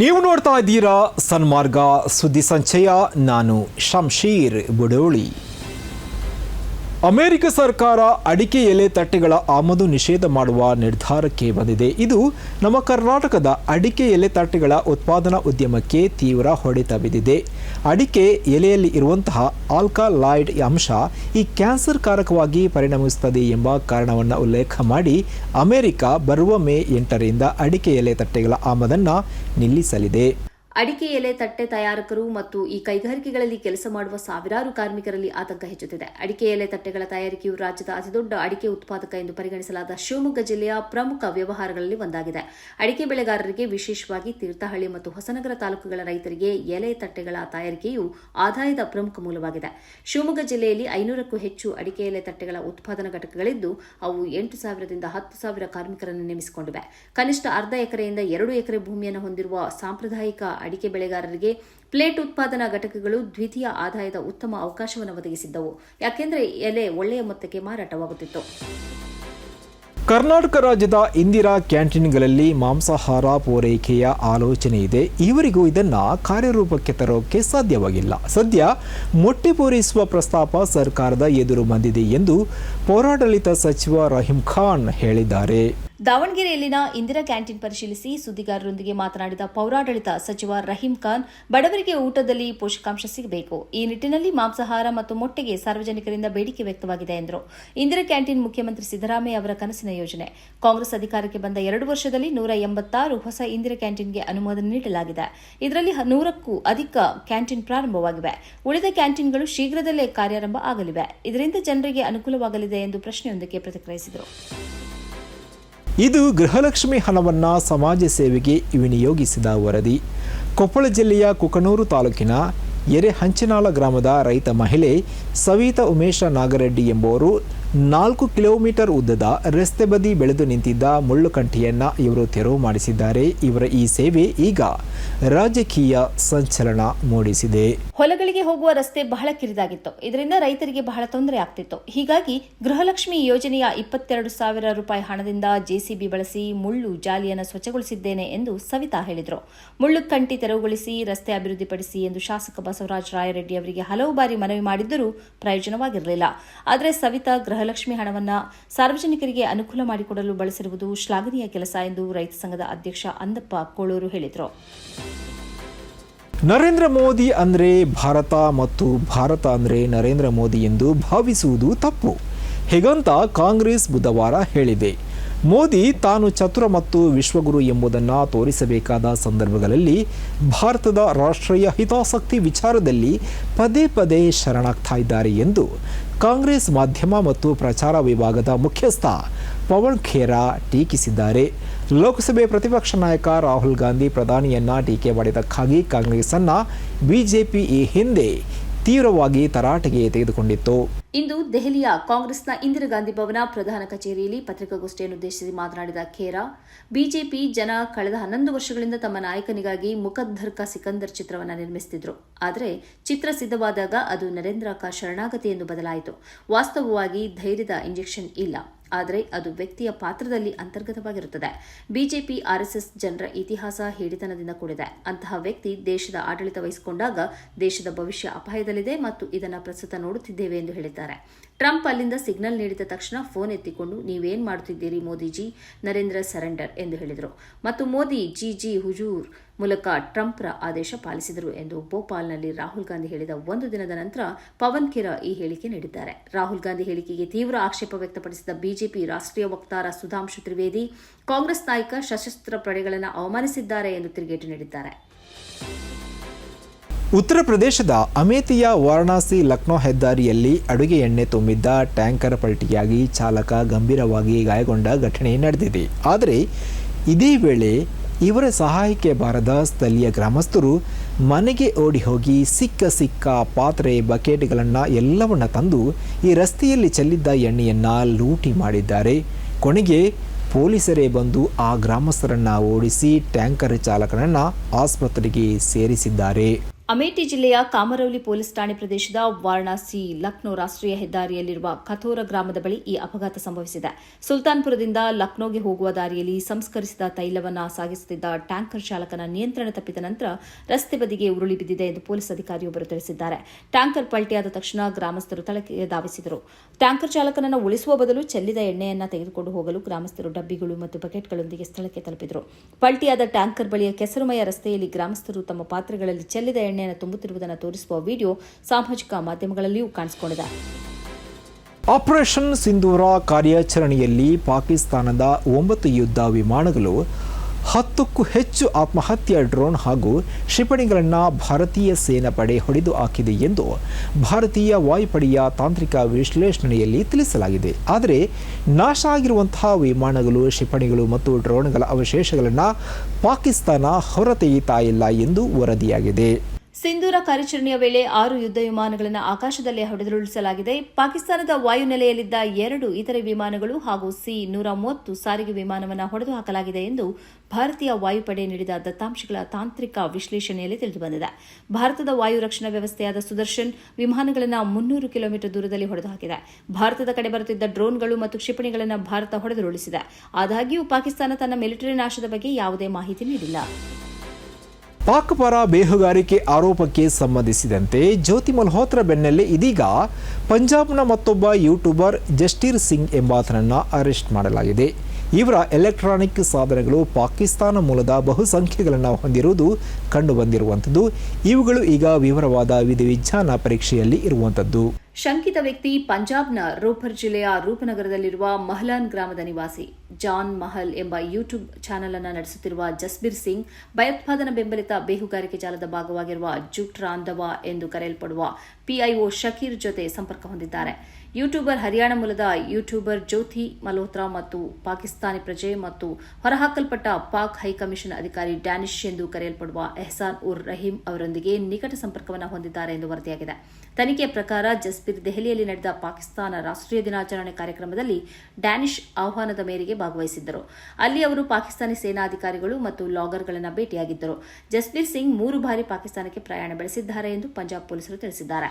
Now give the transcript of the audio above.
ನೀವು ನೋಡ್ತಾ ಇದ್ದೀರಾ ಸನ್ಮಾರ್ಗ ಸುದ್ದಿ ಸಂಚಯ ನಾನು ಶಂಶೀರ್ ಬುಡೋಳಿ. ಅಮೆರಿಕ ಸರ್ಕಾರ ಅಡಿಕೆ ಎಲೆ ತಟ್ಟೆಗಳ ಆಮದು ನಿಷೇಧ ಮಾಡುವ ನಿರ್ಧಾರಕ್ಕೆ ಬಂದಿದೆ. ಇದು ನಮ್ಮ ಕರ್ನಾಟಕದ ಅಡಿಕೆ ಎಲೆ ತಟ್ಟೆಗಳ ಉತ್ಪಾದನಾ ಉದ್ಯಮಕ್ಕೆ ತೀವ್ರ ಹೊಡೆತ ಬಿದ್ದಿದೆ. ಅಡಿಕೆ ಎಲೆಯಲ್ಲಿ ಇರುವಂತಹ ಆಲ್ಕಾಲಾಯ್ಡ್ ಅಂಶ ಈ ಕ್ಯಾನ್ಸರ್ ಕಾರಕವಾಗಿ ಪರಿಣಮಿಸುತ್ತದೆ ಎಂಬ ಕಾರಣವನ್ನು ಉಲ್ಲೇಖ ಮಾಡಿ ಅಮೆರಿಕ ಬರುವ ಮೇ ಎಂಟರಿಂದ ಅಡಿಕೆ ಎಲೆ ತಟ್ಟೆಗಳ ಆಮದನ್ನು ನಿಲ್ಲಿಸಲಿದೆ. ಅಡಿಕೆ ಎಲೆ ತಟ್ಟೆ ತಯಾರಕರು ಮತ್ತು ಈ ಕೈಗಾರಿಕೆಗಳಲ್ಲಿ ಕೆಲಸ ಮಾಡುವ ಸಾವಿರಾರು ಕಾರ್ಮಿಕರಲ್ಲಿ ಆತಂಕ ಹೆಚ್ಚುತ್ತಿದೆ. ಅಡಿಕೆ ಎಲೆ ತಟ್ಟೆಗಳ ತಯಾರಿಕೆಯು ರಾಜ್ಯದ ಅತಿದೊಡ್ಡ ಅಡಿಕೆ ಉತ್ಪಾದಕ ಎಂದು ಪರಿಗಣಿಸಲಾದ ಶಿವಮೊಗ್ಗ ಜಿಲ್ಲೆಯ ಪ್ರಮುಖ ವ್ಯವಹಾರಗಳಲ್ಲಿ ಒಂದಾಗಿದೆ. ಅಡಿಕೆ ಬೆಳೆಗಾರರಿಗೆ ವಿಶೇಷವಾಗಿ ತೀರ್ಥಹಳ್ಳಿ ಮತ್ತು ಹೊಸನಗರ ತಾಲೂಕುಗಳ ರೈತರಿಗೆ ಎಲೆ ತಟ್ಟೆಗಳ ತಯಾರಿಕೆಯು ಆದಾಯದ ಪ್ರಮುಖ ಮೂಲವಾಗಿದೆ. ಶಿವಮೊಗ್ಗ ಜಿಲ್ಲೆಯಲ್ಲಿ ಐನೂರಕ್ಕೂ ಹೆಚ್ಚು ಅಡಿಕೆ ಎಲೆ ತಟ್ಟೆಗಳ ಉತ್ಪಾದನಾ ಘಟಕಗಳಿದ್ದು, ಅವು ಎಂಟು ಸಾವಿರದಿಂದ ಹತ್ತು ಸಾವಿರ ಕಾರ್ಮಿಕರನ್ನು ನೇಮಿಸಿಕೊಂಡಿವೆ. ಕನಿಷ್ಠ ಅರ್ಧ ಎಕರೆಯಿಂದ ಎರಡು ಎಕರೆ ಭೂಮಿಯನ್ನು ಹೊಂದಿರುವ ಸಾಂಪ್ರದಾಯಿಕ ಅಡಿಕೆ ಬೆಳೆಗಾರರಿಗೆ ಪ್ಲೇಟ್ ಉತ್ಪಾದನಾ ಘಟಕಗಳು ದ್ವಿತೀಯ ಆದಾಯದ ಉತ್ತಮ ಅವಕಾಶವನ್ನು ಒದಗಿಸಿದ್ದವು. ಯಾಕೆಂದರೆ ಎಲೆ ಒಳ್ಳೆಯ ಮೊತ್ತಕ್ಕೆ ಮಾರಾಟವಾಗುತ್ತಿತ್ತು. ಕರ್ನಾಟಕ ರಾಜ್ಯದ ಇಂದಿರಾ ಕ್ಯಾಂಟೀನ್ಗಳಲ್ಲಿ ಮಾಂಸಾಹಾರ ಪೂರೈಕೆಯ ಆಲೋಚನೆ ಇದೆ. ಇವರಿಗೂ ಇದನ್ನು ಕಾರ್ಯರೂಪಕ್ಕೆ ತರೋಕೆ ಸಾಧ್ಯವಾಗಿಲ್ಲ. ಸದ್ಯ ಮೊಟ್ಟೆ ಪೂರೈಸುವ ಪ್ರಸ್ತಾಪ ಸರ್ಕಾರದ ಎದುರು ಬಂದಿದೆ ಎಂದು ಪೌರಾಡಳಿತ ಸಚಿವ ರಹೀಂ ಖಾನ್ ಹೇಳಿದ್ದಾರೆ. ದಾವಣಗೆರೆಯಲ್ಲಿನ ಇಂದಿರಾ ಕ್ಯಾಂಟೀನ್ ಪರಿಶೀಲಿಸಿ ಸುದ್ದಿಗಾರರೊಂದಿಗೆ ಮಾತನಾಡಿದ ಪೌರಾಡಳಿತ ಸಚಿವ ರಹೀಂ ಖಾನ್, ಬಡವರಿಗೆ ಊಟದಲ್ಲಿ ಪೋಷಕಾಂಶ ಸಿಗಬೇಕು. ಈ ನಿಟ್ಟಿನಲ್ಲಿ ಮಾಂಸಾಹಾರ ಮತ್ತು ಮೊಟ್ಟೆಗೆ ಸಾರ್ವಜನಿಕರಿಂದ ಬೇಡಿಕೆ ವ್ಯಕ್ತವಾಗಿದೆ ಎಂದರು. ಇಂದಿರಾ ಕ್ಯಾಂಟೀನ್ ಮುಖ್ಯಮಂತ್ರಿ ಸಿದ್ದರಾಮಯ್ಯ ಅವರ ಕನಸಿನ ಯೋಜನೆ. ಕಾಂಗ್ರೆಸ್ ಅಧಿಕಾರಕ್ಕೆ ಬಂದ ಎರಡು ವರ್ಷದಲ್ಲಿ ನೂರ ಎಂಬತ್ತಾರು ಹೊಸ ಇಂದಿರಾ ಕ್ಯಾಂಟೀನ್ಗೆ ಅನುಮೋದನೆ ನೀಡಲಾಗಿದೆ. ಇದರಲ್ಲಿ ನೂರಕ್ಕೂ ಅಧಿಕ ಕ್ಯಾಂಟೀನ್ ಪ್ರಾರಂಭವಾಗಿವೆ. ಉಳಿದ ಕ್ಯಾಂಟೀನ್ಗಳು ಶೀಘ್ರದಲ್ಲೇ ಕಾರ್ಯಾರಂಭ ಆಗಲಿವೆ. ಇದರಿಂದ ಜನರಿಗೆ ಅನುಕೂಲವಾಗಲಿದೆ ಎಂದು ಪ್ರಶ್ನೆಯೊಂದಕ್ಕೆ ಪ್ರತಿಕ್ರಿಯಿಸಿದರು. ಇದು ಗೃಹಲಕ್ಷ್ಮಿ ಹಣವನ್ನು ಸಮಾಜ ಸೇವೆಗೆ ವಿನಿಯೋಗಿಸಿದ ವರದಿ. ಕೊಪ್ಪಳ ಜಿಲ್ಲೆಯ ಕುಕನೂರು ತಾಲೂಕಿನ ಎರೆಹಂಚಿನಾಳ ಗ್ರಾಮದ ರೈತ ಮಹಿಳೆ ಸವಿತಾ ಉಮೇಶ ನಾಗರೆಡ್ಡಿ ಎಂಬುವರು ನಾಲ್ಕು ಕಿಲೋಮೀಟರ್ ಉದ್ದದ ರಸ್ತೆ ಬದಿ ಬೆಳೆದು ನಿಂತಿದ್ದ ಮುಳ್ಳುಕಂಠಿಯನ್ನು ಇವರು ತೆರವು ಮಾಡಿಸಿದ್ದಾರೆ. ಇವರ ಈ ಸೇವೆ ಈಗ ರಾಜಕೀಯ ಸಂಚಲನ ಮೂಡಿಸಿದೆ. ಹೊಲಗಳಿಗೆ ಹೋಗುವ ರಸ್ತೆ ಬಹಳ ಕಿರಿದಾಗಿತ್ತು. ಇದರಿಂದ ರೈತರಿಗೆ ಬಹಳ ತೊಂದರೆ ಆಗ್ತಿತ್ತು. ಹೀಗಾಗಿ ಗೃಹಲಕ್ಷ್ಮಿ ಯೋಜನೆಯ ಇಪ್ಪತ್ತೆರಡು ಸಾವಿರ ರೂಪಾಯಿ ಹಣದಿಂದ ಜೆಸಿಬಿ ಬಳಸಿ ಮುಳ್ಳು ಜಾಲಿಯನ್ನು ಸ್ವಚ್ಛಗೊಳಿಸಿದ್ದೇನೆ ಎಂದು ಸವಿತಾ ಹೇಳಿದರು. ಮುಳ್ಳು ಕಂಟಿ ತೆರವುಗೊಳಿಸಿ ರಸ್ತೆ ಅಭಿವೃದ್ಧಿಪಡಿಸಿ ಎಂದು ಶಾಸಕ ಬಸವರಾಜ ರಾಯರೆಡ್ಡಿ ಅವರಿಗೆ ಹಲವು ಬಾರಿ ಮನವಿ ಮಾಡಿದ್ದರೂ ಪ್ರಯೋಜನವಾಗಿರಲಿಲ್ಲ. ಆದರೆ ಸವಿತಾ ಗೃಹಲಕ್ಷ್ಮಿ ಹಣವನ್ನು ಸಾರ್ವಜನಿಕರಿಗೆ ಅನುಕೂಲ ಮಾಡಿಕೊಡಲು ಬಳಸಿರುವುದು ಶ್ಲಾಘನೀಯ ಕೆಲಸ ಎಂದು ರೈತ ಸಂಘದ ಅಧ್ಯಕ್ಷ ಅಂದಪ್ಪ ಕೋಳೂರು ಹೇಳಿದರು. ನರೇಂದ್ರ ಮೋದಿ ಅಂದರೆ ಭಾರತ ಮತ್ತು ಭಾರತ ಅಂದರೆ ನರೇಂದ್ರ ಮೋದಿ ಎಂದು ಭಾವಿಸುವುದು ತಪ್ಪು. ಹೀಗಂತ ಕಾಂಗ್ರೆಸ್ ಬುಧವಾರ ಹೇಳಿದೆ. ಮೋದಿ ತಾನು ಚತುರ ಮತ್ತು ವಿಶ್ವಗುರು ಎಂಬುದನ್ನು ತೋರಿಸಬೇಕಾದ ಸಂದರ್ಭಗಳಲ್ಲಿ ಭಾರತದ ರಾಷ್ಟ್ರೀಯ ಹಿತಾಸಕ್ತಿ ವಿಚಾರದಲ್ಲಿ ಪದೇ ಪದೇ ಶರಣಾಗ್ತಾ ಇದ್ದಾರೆ ಎಂದು ಕಾಂಗ್ರೆಸ್ ಮಾಧ್ಯಮ ಮತ್ತು ಪ್ರಚಾರ ವಿಭಾಗದ ಮುಖ್ಯಸ್ಥ ಪವನ್ ಖೇರಾ ಟೀಕಿಸಿದ್ದಾರೆ. ಲೋಕಸಭೆ ಪ್ರತಿಪಕ್ಷ ನಾಯಕ ರಾಹುಲ್ ಗಾಂಧಿ ಪ್ರಧಾನಿಯನ್ನ ಟೀಕೆ ಮಾಡಿದ್ದಕ್ಕಾಗಿ ಕಾಂಗ್ರೆಸ್ಸನ್ನ ಬಿಜೆಪಿ ಈ ಹಿಂದೆ ತೀವ್ರವಾಗಿ ತರಾಟೆಗೆ ತೆಗೆದುಕೊಂಡಿತ್ತು. ಇಂದು ದೆಹಲಿಯ ಕಾಂಗ್ರೆಸ್ನ ಇಂದಿರಾ ಗಾಂಧಿ ಭವನ ಪ್ರಧಾನ ಕಚೇರಿಯಲ್ಲಿ ಪತ್ರಿಕಾಗೋಷ್ಠಿಯನ್ನುದ್ದೇಶಿಸಿ ಮಾತನಾಡಿದ ಖೇರಾ, ಬಿಜೆಪಿ ಜನ ಕಳೆದ ಹನ್ನೊಂದು ವರ್ಷಗಳಿಂದ ತಮ್ಮ ನಾಯಕನಿಗಾಗಿ ಮುಖದ್ದರ್ಕ ಸಿಕಂದರ್ ಚಿತ್ರವನ್ನು ನಿರ್ಮಿಸುತ್ತಿದ್ರು ಆದರೆ ಚಿತ್ರ ಸಿದ್ಧವಾದಾಗ ಅದು ನರೇಂದ್ರ ಕಾ ಶರಣಾಗತಿ ಎಂದು ಬದಲಾಯಿತು. ವಾಸ್ತವವಾಗಿ ಧೈರ್ಯದ ಇಂಜೆಕ್ಷನ್ ಇಲ್ಲ. ಆದರೆ ಅದು ವ್ಯಕ್ತಿಯ ಪಾತ್ರದಲ್ಲಿ ಅಂತರ್ಗತವಾಗಿರುತ್ತದೆ. ಬಿಜೆಪಿ ಆರ್ಎಸ್ಎಸ್ ಜನರ ಇತಿಹಾಸ ಹಿಡಿತನದಿಂದ ಕೂಡಿದೆ. ಅಂತಹ ವ್ಯಕ್ತಿ ದೇಶದ ಆಡಳಿತ ವಹಿಸಿಕೊಂಡಾಗ ದೇಶದ ಭವಿಷ್ಯ ಅಪಾಯದಲ್ಲಿದೆ ಮತ್ತು ಇದನ್ನು ಪ್ರಸ್ತುತ ನೋಡುತ್ತಿದ್ದೇವೆ ಎಂದು ಹೇಳಿದ್ದಾರೆ. ಟ್ರಂಪ್ ಅಲ್ಲಿಂದ ಸಿಗ್ನಲ್ ನೀಡಿದ ತಕ್ಷಣ ಫೋನ್ ಎತ್ತಿಕೊಂಡು, ನೀವೇನ್ ಮಾಡುತ್ತಿದ್ದೀರಿ ಮೋದಿಜಿ? ನರೇಂದ್ರ ಸರೆಂಡರ್ ಎಂದು ಹೇಳಿದರು. ಮತ್ತು ಮೋದಿ, ಜಿ ಜಿ, ಹುಜೂರ್ ಮೂಲಕ ಟ್ರಂಪ್ರ ಆದೇಶ ಪಾಲಿಸಿದರು ಎಂದು ಭೋಪಾಲ್ನಲ್ಲಿ ರಾಹುಲ್ ಗಾಂಧಿ ಹೇಳಿದ ಒಂದು ದಿನದ ನಂತರ ಪವನ್ ಖೇರಾ ಈ ಹೇಳಿಕೆ ನೀಡಿದ್ದಾರೆ. ರಾಹುಲ್ ಗಾಂಧಿ ಹೇಳಿಕೆಗೆ ತೀವ್ರ ಆಕ್ಷೇಪ ವ್ಯಕ್ತಪಡಿಸಿದ ಬಿಜೆಪಿ ರಾಷ್ಟ್ರೀಯ ವಕ್ತಾರ ಸುಧಾಂಶು ತ್ರಿವೇದಿ, ಕಾಂಗ್ರೆಸ್ ನಾಯಕ ಸಶಸ್ತ್ರ ಪಡೆಗಳನ್ನು ಅವಮಾನಿಸಿದ್ದಾರೆ ಎಂದು ತಿರುಗೇಟು ನೀಡಿದ್ದಾರೆ. ಉತ್ತರ ಪ್ರದೇಶದ ಅಮೇಥಿಯ ವಾರಣಾಸಿ ಲಕ್ನೋ ಹೆದ್ದಾರಿಯಲ್ಲಿ ಅಡುಗೆ ಎಣ್ಣೆ ತುಂಬಿದ್ದ ಟ್ಯಾಂಕರ್ ಪಲ್ಟಿಯಾಗಿ ಚಾಲಕ ಗಂಭೀರವಾಗಿ ಗಾಯಗೊಂಡ ಘಟನೆ ನಡೆದಿದೆ. ಆದರೆ ಇದೇ ವೇಳೆ ಇವರ ಸಹಾಯಕ್ಕೆ ಬಾರದ ಸ್ಥಳೀಯ ಗ್ರಾಮಸ್ಥರು ಮನೆಗೆ ಓಡಿ ಹೋಗಿ ಸಿಕ್ಕ ಸಿಕ್ಕ ಪಾತ್ರೆ, ಬಕೆಟ್ಗಳನ್ನು ಎಲ್ಲವನ್ನ ತಂದು ಈ ರಸ್ತೆಯಲ್ಲಿ ಚೆಲ್ಲಿದ್ದ ಎಣ್ಣೆಯನ್ನು ಲೂಟಿ ಮಾಡಿದ್ದಾರೆ. ಕೊನೆಗೆ ಪೊಲೀಸರೇ ಬಂದು ಆ ಗ್ರಾಮಸ್ಥರನ್ನು ಓಡಿಸಿ ಟ್ಯಾಂಕರ್ ಚಾಲಕನನ್ನು ಆಸ್ಪತ್ರೆಗೆ ಸೇರಿಸಿದ್ದಾರೆ. ಅಮೇಠಿ ಜಿಲ್ಲೆಯ ಕಾಮರೌಲಿ ಪೊಲೀಸ್ ಠಾಣೆ ಪ್ರದೇಶದ ವಾರಣಾಸಿ ಲಕ್ನೋ ರಾಷ್ಟ್ರೀಯ ಹೆದ್ದಾರಿಯಲ್ಲಿರುವ ಕಥೋರ ಗ್ರಾಮದ ಬಳಿ ಈ ಅಪಘಾತ ಸಂಭವಿಸಿದೆ. ಸುಲ್ತಾನ್ಪುರದಿಂದ ಲಕ್ನೋಗೆ ಹೋಗುವ ದಾರಿಯಲ್ಲಿ ಸಂಸ್ಕರಿಸಿದ ತೈಲವನ್ನು ಸಾಗಿಸುತ್ತಿದ್ದ ಟ್ಯಾಂಕರ್ ಚಾಲಕನ ನಿಯಂತ್ರಣ ತಪ್ಪಿದ ನಂತರ ರಸ್ತೆ ಬದಿಗೆ ಉರುಳಿ ಬಿದ್ದಿದೆ ಎಂದು ಪೊಲೀಸ್ ಅಧಿಕಾರಿಯೊಬ್ಬರು ತಿಳಿಸಿದ್ದಾರೆ. ಟ್ಯಾಂಕರ್ ಪಲ್ಟಿಯಾದ ತಕ್ಷಣ ಗ್ರಾಮಸ್ಥರು ತಳಕ್ಕೆ ಧಾವಿಸಿದರು. ಟ್ಯಾಂಕರ್ ಚಾಲಕನನ್ನು ಉಳಿಸುವ ಬದಲು ಚೆಲ್ಲಿದ ಎಣ್ಣೆಯನ್ನು ತೆಗೆದುಕೊಂಡು ಹೋಗಲು ಗ್ರಾಮಸ್ಥರು ಡಬ್ಬಿಗಳು ಮತ್ತು ಬಕೆಟ್ಗಳೊಂದಿಗೆ ಸ್ಥಳಕ್ಕೆ ತಲುಪಿದರು. ಪಲ್ಟಿಯಾದ ಟ್ಯಾಂಕರ್ ಬಳಿಯ ಕೆಸರುಮಯ ರಸ್ತೆಯಲ್ಲಿ ಗ್ರಾಮಸ್ಥರು ತಮ್ಮ ಪಾತ್ರೆಗಳಲ್ಲಿ ಚೆಲ್ಲಿದ ಎಣ್ಣೆಯನ್ನು ತುಂಬುತ್ತಿರುವುದನ್ನು ತೋರಿಸುವ ವಿಡಿಯೋ ಸಾಮಾಜಿಕ ಮಾಧ್ಯಮಗಳಲ್ಲಿಯೂ ಕಾಣಿಸಿಕೊಂಡಿದೆ. ಆಪರೇಷನ್ ಸಿಂಧೂರ ಕಾರ್ಯಾಚರಣೆಯಲ್ಲಿ ಪಾಕಿಸ್ತಾನದ ಒಂಬತ್ತು ಯುದ್ಧ ವಿಮಾನಗಳು, ಹತ್ತಕ್ಕೂ ಹೆಚ್ಚು ಆತ್ಮಹತ್ಯೆ ಡ್ರೋನ್ ಹಾಗೂ ಕ್ಷಿಪಣಿಗಳನ್ನು ಭಾರತೀಯ ಸೇನಾಪಡೆ ಹೊಡೆದು ಹಾಕಿದೆ ಎಂದು ಭಾರತೀಯ ವಾಯುಪಡೆಯ ತಾಂತ್ರಿಕ ವಿಶ್ಲೇಷಣೆಯಲ್ಲಿ ತಿಳಿಸಲಾಗಿದೆ. ಆದರೆ, ನಾಶ ಆಗಿರುವಂತಹ ವಿಮಾನಗಳು, ಕ್ಷಿಪಣಿಗಳು ಮತ್ತು ಡ್ರೋನ್ಗಳ ಅವಶೇಷಗಳನ್ನು ಪಾಕಿಸ್ತಾನ ಹೊರತೆಗೆಯುತ್ತಾ ಇಲ್ಲ ಎಂದು ವರದಿಯಾಗಿದೆ. ಸಿಂಧೂರ ಕಾರ್ಯಾಚರಣೆಯ ವೇಳೆ ಆರು ಯುದ್ಧ ವಿಮಾನಗಳನ್ನು ಆಕಾಶದಲ್ಲಿ ಹೊಡೆದುರುಳಿಸಲಾಗಿದೆ. ಪಾಕಿಸ್ತಾನದ ವಾಯುನೆಲೆಯಲ್ಲಿದ್ದ ಎರಡು ಇತರೆ ವಿಮಾನಗಳು ಹಾಗೂ ಸಿ ನೂರ ಮೂವತ್ತು ಸಾರಿಗೆ ವಿಮಾನವನ್ನು ಹೊಡೆದು ಹಾಕಲಾಗಿದೆ ಎಂದು ಭಾರತೀಯ ವಾಯುಪಡೆ ನೀಡಿದ ದತ್ತಾಂಶಗಳ ತಾಂತ್ರಿಕ ವಿಶ್ಲೇಷಣೆಯಲ್ಲಿ ತಿಳಿದುಬಂದಿದೆ. ಭಾರತದ ವಾಯು ರಕ್ಷಣಾ ವ್ಯವಸ್ಥೆಯಾದ ಸುದರ್ಶನ್ ವಿಮಾನಗಳನ್ನು ಮುನ್ನೂರು ಕಿಲೋಮೀಟರ್ ದೂರದಲ್ಲಿ ಹೊಡೆದು ಹಾಕಿದೆ ಭಾರತದ ಕಡೆ ಬರುತ್ತಿದ್ದ ಡ್ರೋನ್ಗಳು ಮತ್ತು ಕ್ಷಿಪಣಿಗಳನ್ನು ಭಾರತ ಹೊಡೆದುರುಳಿಸಿದೆ. ಆದಾಗ್ಯೂ ಪಾಕಿಸ್ತಾನ ತನ್ನ ಮಿಲಿಟರಿ ನಾಶದ ಬಗ್ಗೆ ಯಾವುದೇ ಮಾಹಿತಿ ನೀಡಿಲ್ಲ. ಪಾಕ್ ಪರ ಬೇಹುಗಾರಿಕೆ ಆರೋಪಕ್ಕೆ ಸಂಬಂಧಿಸಿದಂತೆ ಜ್ಯೋತಿ ಮಲ್ಹೋತ್ರ ಬೆನ್ನಲ್ಲೇ ಇದೀಗ ಪಂಜಾಬ್ನ ಮತ್ತೊಬ್ಬ ಯೂಟ್ಯೂಬರ್ ಜಸ್ಟೀರ್ ಸಿಂಗ್ ಎಂಬಾತನನ್ನು ಅರೆಸ್ಟ್ ಮಾಡಲಾಗಿದೆ. ಇವರ ಎಲೆಕ್ಟ್ರಾನಿಕ್ ಸಾಧನಗಳು ಪಾಕಿಸ್ತಾನ ಮೂಲದ ಬಹುಸಂಖ್ಯೆಗಳನ್ನು ಹೊಂದಿರುವುದು ಕಂಡುಬಂದಿರುವಂಥದ್ದು. ಇವುಗಳು ಈಗ ವಿವರವಾದ ವಿಧಿವಿಜ್ಞಾನ ಪರೀಕ್ಷೆಯಲ್ಲಿ ಇರುವಂಥದ್ದು. ಶಂಕಿತ ವ್ಯಕ್ತಿ ಪಂಜಾಬ್ನ ರೋಪರ್ ಜಿಲ್ಲೆಯ ರೂಪನಗರದಲ್ಲಿರುವ ಮಹಲಾನ್ ಗ್ರಾಮದ ನಿವಾಸಿ ಜಾನ್ ಮಹಲ್ ಎಂಬ ಯೂಟ್ಯೂಬ್ ಚಾನೆಲ್ ಅನ್ನು ನಡೆಸುತ್ತಿರುವ ಜಸ್ಬೀರ್ ಸಿಂಗ್ ಭಯೋತ್ಪಾದನಾ ಬೆಂಬಲಿತ ಬೇಹುಗಾರಿಕೆ ಜಾಲದ ಭಾಗವಾಗಿರುವ ಜುಟ್ ರಾಂದವಾ ಎಂದು ಕರೆಯಲ್ಪಡುವ ಪಿಐಒ ಶಕೀರ್ ಜೊತೆ ಸಂಪರ್ಕ ಹೊಂದಿದ್ದಾರೆ. ಯೂಟ್ಯೂಬರ್ ಹರಿಯಾಣ ಮೂಲದ ಯೂಟ್ಯೂಬರ್ ಜ್ಯೋತಿ ಮಲ್ಹೋತ್ರಾ ಮತ್ತು ಪಾಕಿಸ್ತಾನಿ ಪ್ರಜೆ ಮತ್ತು ಹೊರಹಾಕಲ್ಪಟ್ಟ ಪಾಕ್ ಹೈಕಮಿಷನ್ ಅಧಿಕಾರಿ ಡ್ಯಾನಿಶ್ ಎಂದು ಕರೆಯಲ್ಪಡುವ ಎಹ್ಸಾನ್ ಉರ್ ರಹೀಂ ಅವರೊಂದಿಗೆ ನಿಕಟ ಸಂಪರ್ಕವನ್ನು ಹೊಂದಿದ್ದಾರೆ ಎಂದು ವರದಿಯಾಗಿದೆ. ತನಿಖೆಯ ಪ್ರಕಾರ ಜಸ್ಪೀರ್ ದೆಹಲಿಯಲ್ಲಿ ನಡೆದ ಪಾಕಿಸ್ತಾನ ರಾಷ್ಟ್ರೀಯ ದಿನಾಚರಣೆ ಕಾರ್ಯಕ್ರಮದಲ್ಲಿ ಡ್ಯಾನಿಶ್ ಆಹ್ವಾನದ ಮೇರೆಗೆ ಭಾಗವಹಿಸಿದ್ದರು. ಅಲ್ಲಿ ಅವರು ಪಾಕಿಸ್ತಾನಿ ಸೇನಾಧಿಕಾರಿಗಳು ಮತ್ತು ಲಾಗರ್ಗಳನ್ನು ಭೇಟಿಯಾಗಿದ್ದರು. ಜಸ್ಬೀರ್ ಸಿಂಗ್ ಮೂರು ಬಾರಿ ಪಾಕಿಸ್ತಾನಕ್ಕೆ ಪ್ರಯಾಣ ಬೆಳೆಸಿದ್ದಾರೆ ಎಂದು ಪಂಜಾಬ್ ಪೊಲೀಸರು ತಿಳಿಸಿದ್ದಾರೆ.